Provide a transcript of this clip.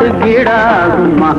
காத்து கீடாகுமா